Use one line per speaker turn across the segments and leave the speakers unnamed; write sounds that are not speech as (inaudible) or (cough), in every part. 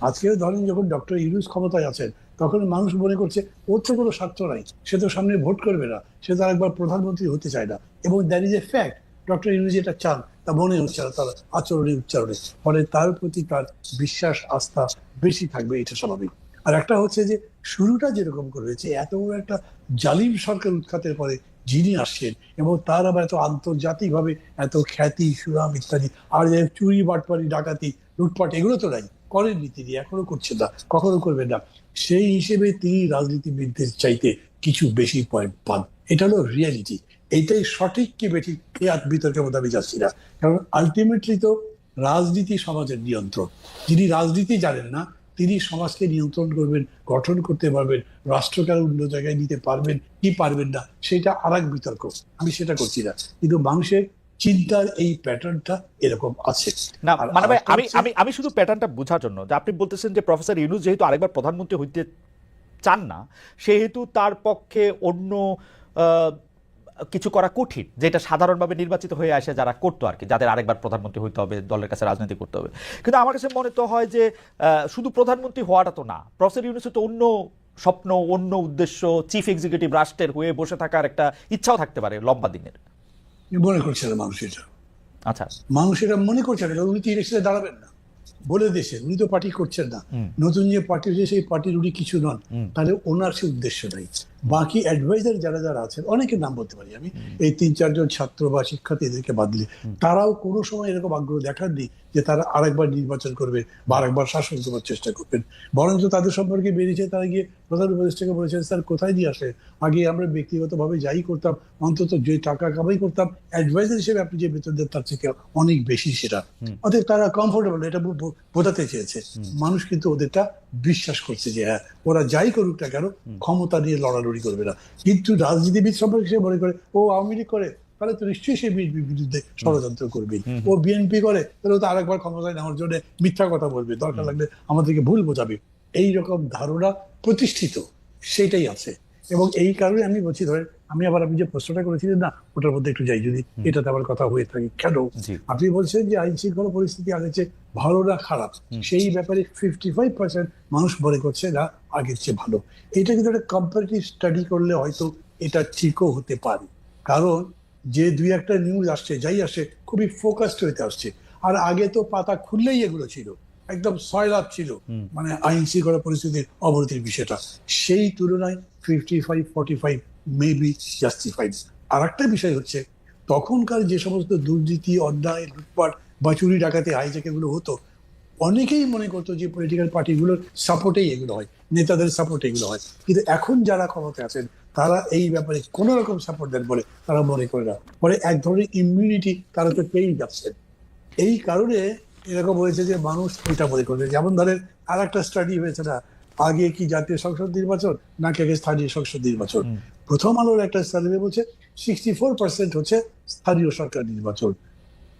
আজকেও ধরেন যখন ডক্টর ইউনুস ক্ষমতায় আছেন, তখন মানুষ মনে করছে, ওর তো কোনো স্বার্থ নাই। সে তো সামনে ভোট করবে না। সে তো আরেকবার প্রধানমন্ত্রী হতে চায় না। এবং that is a fact doctor Yunus যেটা চান, তা মনে হচ্ছে না, তার আচরণে উচ্চারণে। ফলে তার প্রতি তার বিশ্বাস, আস্থা বেশি থাকবে, এটা স্বাভাবিক। আর একটা হচ্ছে যে, শুরুটা যেরকম করেছে, এত বড় একটা জালিম সরকার উৎখাতের পরে যিনি আসছেন, এবং তার আবার এত আন্তর্জাতিকভাবে এত খ্যাতি, সুনাম ইত্যাদি, আর চুরি, বাটপারি, ডাকাতি, লুটপাট, এগুলো তো নাই। করেননি তিনি এখনও করছেন না, কখনো করবেন না। সেই হিসেবে তিনি রাজনীতিবিদদের চাইতে কিছু বেশি পয়েন্ট পান। এটা হলো রিয়ালিটি এইটাই সঠিক কি বেঠিক, এ আর বিতর্কের মধ্যে আমি যাচ্ছি না। কারণ আলটিমেটলি তো রাজনীতি সমাজের নিয়ন্ত্রণ। যিনি রাজনীতি জানেন না, তিনি সমাজকে নিয়ন্ত্রণ করবেন, গঠন করতে পারবেন, রাষ্ট্রকে অন্য জায়গায় নিতে পারবেন, কি পারবেন না, সেটা আর এক বিতর্ক। আমি সেটা করছি না। কিন্তু মানুষের চিন্তার এই প্যাটার্নটা এরকম আছে।
না মানে ভাই আমি আমি আমি শুধু প্যাটার্নটা বোঝার জন্য যে আপনি বলতেছেন যে প্রফেসর ইউনুস যেহেতু আরেকবার প্রধানমন্ত্রী হইতে চান না সেহেতু তার পক্ষে অন্য কিছু করা কঠিন যেটা সাধারণভাবে নির্বাচিত হয়ে আসে যারা করতো আর কি যাদের আরেকবার প্রধানমন্ত্রী হইতে হবে দলের কাছে রাজনীতি করতে হবে। কিন্তু আমার কাছে মনে তো হয় যে শুধু প্রধানমন্ত্রী হওয়াটা তো না প্রফেসর ইউনুসের তো অন্য স্বপ্ন অন্য উদ্দেশ্য চিফ এক্সিকিউটিভ রাষ্ট্রের হয়ে বসে থাকার একটা ইচ্ছাও থাকতে পারে লম্বা দিনের।
মনে করছে না মানুষ এটা।
আচ্ছা।
মানুষ এটা মনে করছে না উনি তো ইলেকশনে দাঁড়াবেন না। বলে দিয়েছেন উনি তো পার্টি করছেন না। নতুন যে পার্টি হয়েছে সেই পার্টির উনি কিছু নন। তাহলে ওনার সে উদ্দেশ্য নাই। বাকি অ্যাডভাইজার যারা যারা আছেন অনেকের নাম বলতে পারি আমি এই তিন চারজন ছাত্র বা শিক্ষার্থী এদেরকে বাদ দিলে তারাও কোনো সময় এরকম আগ্রহ দেখাননি যে তারা আরেকবার নির্বাচন করবে বা আরেকবার শাসন করার চেষ্টা করবেন। বরঞ্চ তাদের সম্পর্কে বেরিয়েছে তারা গিয়ে প্রধান উপদেষ্টাকে বলেছেন স্যার কোথায় দিয়ে আসে? আগে আমরা ব্যক্তিগতভাবে যাই করতাম অন্তত যে টাকা কামাই করতাম অ্যাডভাইজার হিসেবে আপনি যে বেতন দেন তার থেকে অনেক বেশি সেটা। অতএব তারা কমফোর্টেবল এটা বোঝাতে চেয়েছে। মানুষ কিন্তু ওদেরটা বিশ্বাস করছে যে হ্যাঁ ওরা যাই করুক না কেন ক্ষমতা নিয়ে লড়ালড়ি করবে না। কিন্তু রাজনীতিবিদ সম্পর্কে সে মনে করে ও আওয়ামী লীগ করে তাহলে তো নিশ্চয়ই সে বিএনপির বিরুদ্ধে ষড়যন্ত্র করবে। ও বিএনপি করে তাহলে তো আরেকবার ক্ষমতায় নেওয়ার জন্য মিথ্যা কথা বলবে। দরকার লাগলে আমাদেরকে ভুল বোঝাবে। এই রকম ধারণা প্রতিষ্ঠিত সেটাই আছে। এবং এই কারণে আমি বলছি ধরেন আমি আবার আপনি যে প্রশ্নটা করেছিলেন না ওটার মধ্যে একটু যাই যদি এটাতে আবার কথা হয়ে থাকে। কেন? আপনি বলছেন যে আইন শৃঙ্খলা পরিস্থিতি আগের চেয়ে ভালো না খারাপ। সেই ব্যাপারে ফিফটি ফাইভ পার্সেন্ট মানুষ মনে করছে না আগের চেয়ে ভালো। এটা কিন্তু একটা কম্পারেটিভ স্টাডি করলে হয়তো এটা ঠিকও হতে পারে। কারণ যে দুই একটা নিউজ আসছে যাই আসে খুবই ফোকাসড হইতে আসছে। আর আগে তো পাতা খুললেই এগুলো ছিল। একদম সয়লাভ ছিল। মানে আইন শৃঙ্খলা পরিস্থিতির অবনতির বিষয়টা। সেই তুলনায় fifty five forty five maybe justified আর একটা বিষয় হচ্ছে, তখনকার যে সমস্ত দুর্নীতি, অন্যায়, লুটপাট বা চুরি ডাকাতি হাইজ্যাক এগুলো হতো, অনেকেই মনে করতো যে পলিটিক্যাল পার্টিগুলোর সাপোর্টেই এগুলো হয়, নেতাদের সাপোর্টে এগুলো হয়। কিন্তু এখন যারা ক্ষমতায় আছেন, তারা এই ব্যাপারে কোন রকম সাপোর্ট দেন বলে তারা মনে করে না। ফলে এক ধরনের ইমিউনিটি তারা তো পেয়েই যাচ্ছেন এই কারণে এরকম হয়েছে যে মানুষ এটা মনে করবে। যেমন ধরেন আর একটা স্টাডি হয়েছে না, আগে কি জাতীয় সংসদ নির্বাচন, নাকি আগে স্থানীয় সংসদ নির্বাচন? প্রথম আলোর একটা সার্ভে বলছে সিক্সটি ফোর পার্সেন্ট হচ্ছে স্থানীয় সরকার নির্বাচন।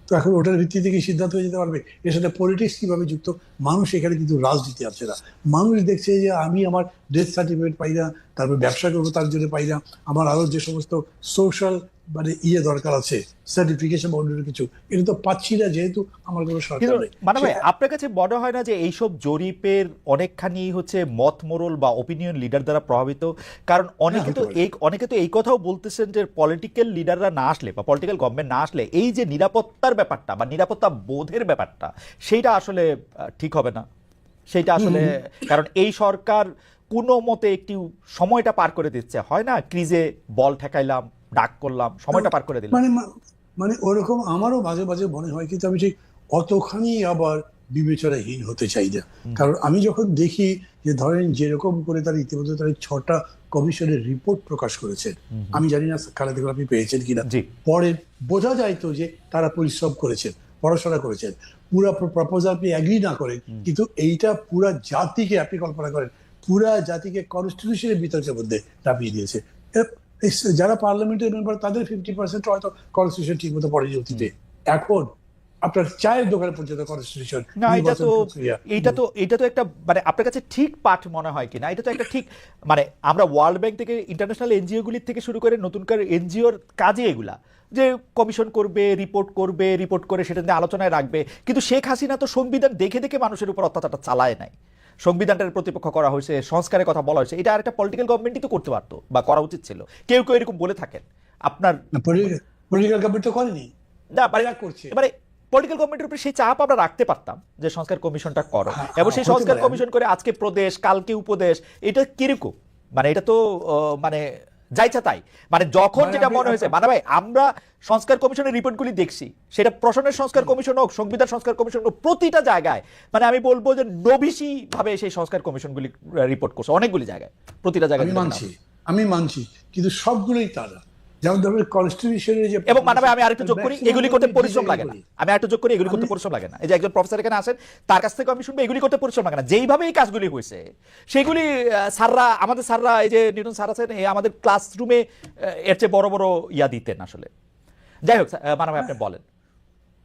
তো এখন ওটার ভিত্তিতে কি সিদ্ধান্ত হয়ে যেতে পারবে? এর সাথে পলিটিক্স কীভাবে যুক্ত? মানুষ এখানে কিন্তু রাজনীতি আছে না। মানুষ দেখছে যে আমি আমার ডেথ সার্টিফিকেট পাই না, তারপর ব্যবসা করব তার জন্য পাই না, আমার আরও যে সমস্ত সোশ্যাল মানে ইয়ে দরকার আছে সার্টিফিকেশন বা অন্য কিছু। এটা তো পাচ্ছি না যেহেতু আমার কোনো সরকার নেই।
মানে ভাই আপনার কাছে মনে হয় না যে এইসব জরিপের অনেকখানি হচ্ছে মত মোরল বা ওপিনিয়ন লিডার দ্বারা প্রভাবিত? কারণ অনেকে
হ্যাঁ,
তো এই অনেকে তো এই কথাও বলতেছেন যে পলিটিক্যাল লিডাররা না আসলে বা পলিটিক্যাল গভর্নমেন্ট না আসলে এই যে নিরাপত্তার ব্যাপারটা বা নিরাপত্তা বোধের ব্যাপারটা সেইটা আসলে ঠিক হবে না। সেইটা আসলে কারণ এই সরকার কোনো মতে একটি সময়টা পার করে দিচ্ছে। হয় না ক্রিজে বল ঠেকাইলাম ডাক করলাম সময়টা পার করে দিলাম।
মানে মানে ওরকম আমারও মাঝে মাঝে মনে হয় কিন্তু আমি ঠিক অতখানি আবার বিবেচনাহীন হতে চাই না। কারণ আমি যখন দেখি যে ধরেন যেরকম করে তারা ইতিমধ্যে তারা প্রকাশ কমিশনের রিপোর্ট প্রকাশ করেছেন আমি জানি না দেখুন আপনি পেয়েছেন কিনা। পরে বোঝা যায় তো যে তারা পরিশ্রম করেছেন পড়াশোনা করেছেন। পুরা প্রপোজাল আপনি অ্যাগ্রি না করেন কিন্তু এইটা পুরা জাতিকে আপনি কল্পনা করেন পুরা জাতিকে কনস্টিটিউশনের বিতর্কের মধ্যে চাপিয়ে দিয়েছে। যারা পার্লামেন্টের মেম্বার তাদের ফিফটি পার্সেন্ট হয়তো কনস্টিটিউশন ঠিক মতো পড়েনি অতীতে। এখন আপনার চায়ের দোকানে পর্যন্ত কনস্টিটিউশন
না এটা তো এইটা তো এটা তো একটা মানে আপনার কাছে ঠিক পাঠ মনে হয় কিনা? এটা তো একটা ঠিক মানে আমরা ওয়ার্ল্ড ব্যাংক থেকে ইন্টারন্যাশনাল এনজিও গুলির থেকে শুরু করে নতুনকার এনজিওর কাজে এগুলা। যে কমিশন করবে রিপোর্ট করবে রিপোর্ট করে সেটা নিয়ে আলোচনায় রাখবে। কিন্তু শেখ হাসিনা তো সংবিধান দেখে দেখে মানুষের উপর অত্যাচারটা চালায় নাই। সংবিধানটার প্রতিপক্ষ করা হয়েছে সংস্কারের কথা বলা হয়েছে এটা আর একটা পলিটিক্যাল গভর্নমেন্টই তো করতে পারতো বা করা উচিত ছিল। কেউ কেউ এরকম বলে থাকেন। আপনার
পলিটিক্যাল গভর্নমেন্ট তো করেনি।
না
করছে।
এবারে পলিটিক্যাল গভর্নমেন্টের উপরে সেই চাপ আমরা রাখতে পারতাম যে সংস্কার কমিশনটা করো।
হ্যাঁ,
এবং সেই সংস্কার কমিশন করে আজকে প্রদেশ কালকে উপদেশ এটা কীরকম? মানে এটা তো মানে যাইছা তাই। মানে যখন
মানে
যেটা মনে হয়েছে মানে ভাই আমরা সংস্কার কমিশনের রিপোর্টগুলি দেখছি সেটা প্রশাসনের সংস্কার কমিশন হোক সংবিধান সংস্কার কমিশন হোক প্রতিটা জায়গায় মানে আমি বলব যে নবিশি ভাবে সেই সংস্কার কমিশনগুলি রিপোর্ট করছে অনেকগুলি জায়গায় প্রতিটা জায়গায়
আমি মানছি আমি মানছি কিন্তু সবগুলোই তারা যেমন ধরুন কনস্টিটিউশনের যে
এবং মানে আমি আরেকটু যোগ করি এগুলি করতে পরিশ্রম লাগে না। আমি আরেকটু যোগ করি এগুলি করতে পরিশ্রম লাগে না। এই যে একজন প্রফেসর এখানে আসেন তার কাছ থেকে আমি শুনব এগুলি করতে পরিশ্রম লাগে না। যেইভাবে এই কাজগুলি হয়েছে সেগুলি স্যাররা আমাদের স্যাররা এই যে নিউটন স্যার আছেন আমাদের ক্লাসরুমে এর চেয়ে বড় বড় ইয়া দিতেন আসলে। যাই হোক মানব আপনি বলেন।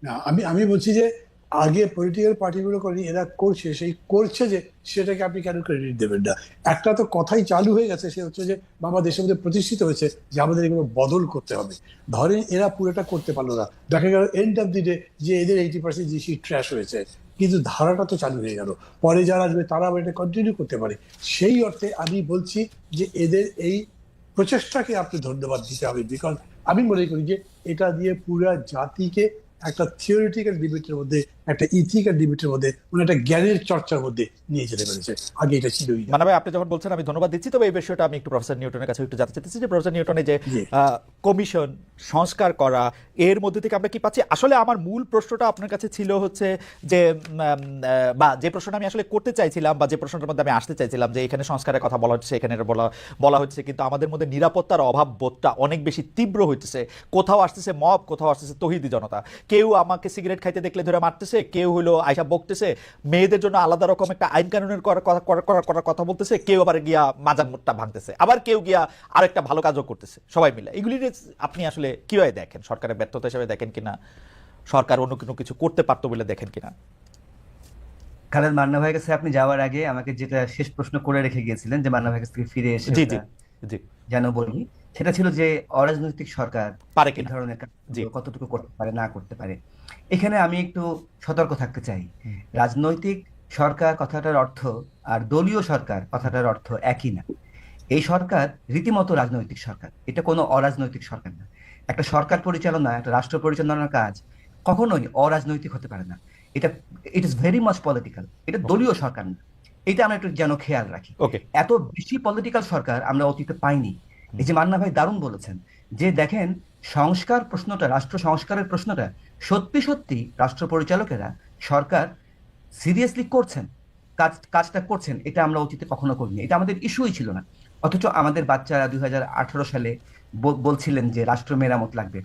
না আমি আমি বলছি যে আগে পলিটিক্যাল পার্টিগুলো করেনি, এরা করছে, সেই করছে যে সেটাকে আপনি কেন ক্রেডিট দেবেন না? একটা তো কথাই চালু হয়ে গেছে, সে হচ্ছে যে বাবা দেশের মধ্যে প্রতিষ্ঠিত হয়েছে যে আমাদের এগুলো বদল করতে হবে। ধরেন এরা পুরোটা করতে পারল না। দেখা গেল এন্ড অফ দি ডে যে এদের এইটি পার্সেন্ট জিসি ট্র্যাশ হয়েছে, কিন্তু ধারাটা তো চালু হয়ে গেল। পরে যারা আসবে তারা আবার এটা কন্টিনিউ করতে পারে। সেই অর্থে আমি বলছি যে এদের এই প্রচেষ্টাকে আপনি ধন্যবাদ দিতে হবে বিকজ আমি মনে করি যে এটা দিয়ে পুরো জাতিকে একটা থিওরিটিক্যাল ডিবেটের মধ্যে একটা ইথিক্যাল ডিবেটের মধ্যে মানে একটা জ্ঞানের চর্চার মধ্যে নিয়ে যেতে পেরেছে। আগে এটা ছিল
মানে ভাই আপনি যখন বলছেন আমি ধন্যবাদ দিচ্ছি। তবে এই বিষয়টা আমি একটু প্রফেসর নিউটনের কাছে একটু জানতে চাইতেছি যে প্রফেসর নিউটনের যে কমিশন সংস্কার করা, এর মধ্যে থেকে আমরা কি পাচ্ছি? আসলে আমার মূল প্রশ্নটা আপনার কাছে ছিল হচ্ছে যে বা যে প্রশ্নটা আমি আসলে করতে চাইছিলাম বা যে প্রশ্নটার মধ্যে আমি আসতে চাইছিলাম যে এখানে সংস্কারের কথা বলা হচ্ছে, এখানে বলা বলা হচ্ছে, কিন্তু আমাদের মধ্যে নিরাপত্তার অভাব বোধটা অনেক বেশি তীব্র হইতেছে। কোথাও আসতেছে মব, কোথাও আসতেছে তহিদি জনতা। কেউ আমাকে সিগারেট খাইতে দেখলে ধরে মারতেছে, কেউ হলো আয়সা বকতেছে, মেয়েদের জন্য আলাদা রকম একটা আইন কানুনের করার কথা বলতেছে, কেউ আবার গিয়া মাজার মুটটা ভাঙতেছে, আবার কেউ গিয়া আরেকটা ভালো কাজও করতেছে, সবাই মিলে। এগুলি আপনি আসলে কীভাবে দেখেন? সরকারের ব্যর্থতা হিসেবে দেখেন কিনা? সরকার অন্য কোনো কিছু করতে পারতো বলে দেখেন কিনা?
খালেদ মান্না ভাইয়ের কাছে আপনি যাওয়ার আগে আমাকে যেটা শেষ প্রশ্ন করে রেখে গিয়েছিলেন যে মান্না ভাইয়ের কাছ থেকে ফিরে এসে
জি জি জি।
যেন বলি সেটা ছিল যে অরাজনৈতিক সরকার
পারে কিনা।
ধরনের। কতটুকু করতে পারে না করতে পারে। এখানে আমি একটু সতর্ক থাকতে চাই। রাজনৈতিক সরকার কথাটার অর্থ আর দলীয় সরকার কথাটার অর্থ একই না। এই সরকার রীতিমতো রাজনৈতিক সরকার। এটা কোনো অরাজনৈতিক সরকার না। একটা সরকার পরিচালনা একটা রাষ্ট্র পরিচালনার কাজ কখনোই অরাজনৈতিক হতে পারে না। এটা it is very much political এটা দলীয় সরকার না। এটা আমরা একটু যেন খেয়াল রাখি। এত বেশি পলিটিক্যাল সরকার আমরা অতীতে পাইনি। এই যে মান্না ভাই দারুণ বলেছেন যে দেখেন সংস্কার প্রশ্নটা রাষ্ট্র সংস্কারের প্রশ্নটা সত্যি সত্যি রাষ্ট্র পরিচালকেরা সরকার সিরিয়াসলি করছেন। কাজ, কাজটা করছেন, এটা আমরা অতীতে কখনো করিনি। এটা আমাদের ইস্যুই ছিল না। অথচ আমাদের বাচ্চারা দুই সালে বলছিলেন যে রাষ্ট্র মেরামত লাগবে।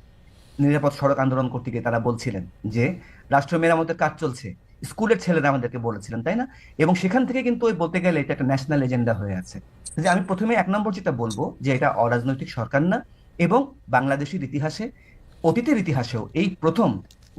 নিরাপদ সড়ক আন্দোলন করতে গিয়ে তারা বলছিলেন যে রাষ্ট্র মেরামতের কাজ চলছে। স্কুলের ছেলেরা আমাদেরকে বলেছিলেন, তাই না? এবং সেখান থেকে কিন্তু ওই বলতে গেলে এটা একটা ন্যাশনাল এজেন্ডা হয়ে আছে। যে আমি প্রথমে এক নম্বর যেটা বলব, যে এটা অরাজনৈতিক সরকার না, এবং বাংলাদেশের ইতিহাসে, অতীতের ইতিহাসেও এই প্রথম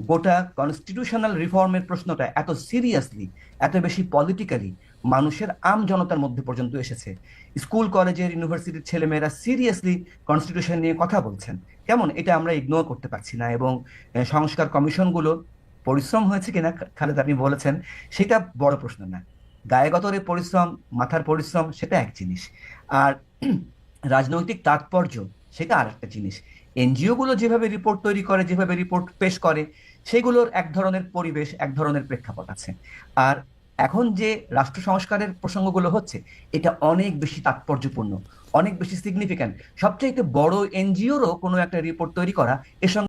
গোটা কনস্টিটিউশনাল রিফর্মের প্রশ্নটা এত সিরিয়াসলি এত বেশি পলিটিক্যালি মানুষের আম জনতার মধ্যে পর্যন্ত এসেছে। স্কুল, কলেজের ইউনিভার্সিটির ছেলেমেয়েরা সিরিয়াসলি কনস্টিটিউশন নিয়ে কথা বলছেন। কেমন? এটা আমরা ইগনোর করতে পারছি না এবং সংস্কার কমিশনগুলো পরিশ্রম হয়েছে কিনা খালেদ আপনি বলেছেন, সেটা বড় প্রশ্ন না। গায়ে গতরে পরিশ্রম, মাথার পরিশ্রম, সেটা এক জিনিস। আর (clears throat) রাজনৈতিক তাৎপর্য, সেটা আর একটা জিনিস। এনজিও গুলো যেভাবে রিপোর্ট তৈরি করে, যেভাবে রিপোর্ট পেশ করে সেগুলোর এক ধরনের পরিবেশ, এক ধরনের প্রেক্ষাপট আছে। আর এখন যে রাষ্ট্র সংস্কারের প্রসঙ্গগুলো হচ্ছে, এটা অনেক বেশি তাৎপর্যপূর্ণ, অনেক বেশি সিগনিফিক্যান্ট সবচেয়ে বড় এনজিওরও কোনো একটা রিপোর্ট তৈরি করা এর সঙ্গে